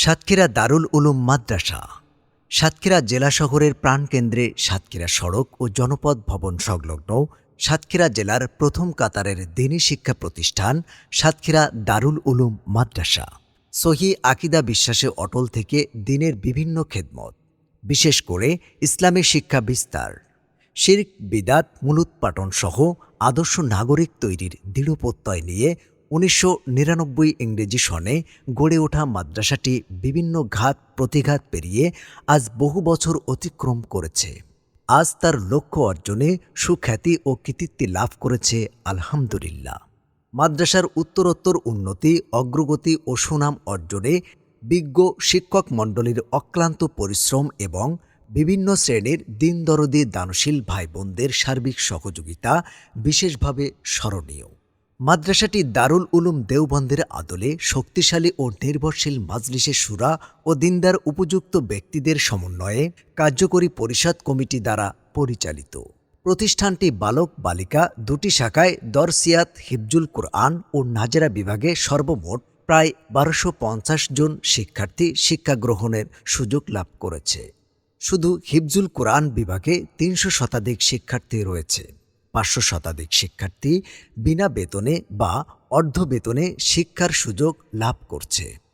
সাতক্ষীরা দারুল উলুম মাদ্রাসা, সাতক্ষীরা জেলা শহরের প্রাণকেন্দ্রে সাতক্ষীরা সড়ক ও জনপদ ভবন সংলগ্ন সাতক্ষীরা জেলার প্রথম কাতারের দিনী শিক্ষা প্রতিষ্ঠান সাতক্ষীরা দারুল উলুম মাদ্রাসা। সহি আকিদা বিশ্বাসে অটল থেকে দিনের বিভিন্ন খেদমত, বিশেষ করে ইসলামী শিক্ষা বিস্তার, শির্ক, বিদাত মূলোৎপাটন সহ আদর্শ নাগরিক তৈরির দৃঢ় প্রত্যয় নিয়ে উনিশশো নিরানব্বই ইংরেজি সনে গড়ে ওঠা মাদ্রাসাটি বিভিন্ন ঘাত প্রতিঘাত পেরিয়ে আজ বহু বছর অতিক্রম করেছে। আজ তার লক্ষ্য অর্জনে সুখ্যাতি ও কৃতিত্ব লাভ করেছে, আলহামদুলিল্লাহ। মাদ্রাসার উত্তরোত্তর উন্নতি, অগ্রগতি ও সুনাম অর্জনে বিজ্ঞ শিক্ষক মণ্ডলীর অক্লান্ত পরিশ্রম এবং বিভিন্ন শ্রেণির দিনদরদি দানশীল ভাই বোনদের সার্বিক সহযোগিতা বিশেষভাবে স্মরণীয়। মাদ্রাসাটি দারুল উলুম দেওবন্দের আদলে শক্তিশালী ও নির্ভরশীল মাজলিসে সুরা ও দিনদার উপযুক্ত ব্যক্তিদের সমন্বয়ে কার্যকরী পরিষদ কমিটি দ্বারা পরিচালিত। প্রতিষ্ঠানটি বালক বালিকা দুটি শাখায় দরসিয়াত হিফজুল কোরআন ও নাজেরা বিভাগে সর্বমোট প্রায় বারোশো পঞ্চাশ জন শিক্ষার্থী শিক্ষা গ্রহণের সুযোগ লাভ করেছে। শুধু হিফজুল কোরআন বিভাগে তিনশো শতাধিক শিক্ষার্থী রয়েছে। পাঁচশো শতাধিক শিক্ষার্থী বিনা বেতনে বা অর্ধ বেতনে শিক্ষার সুযোগ লাভ করছে।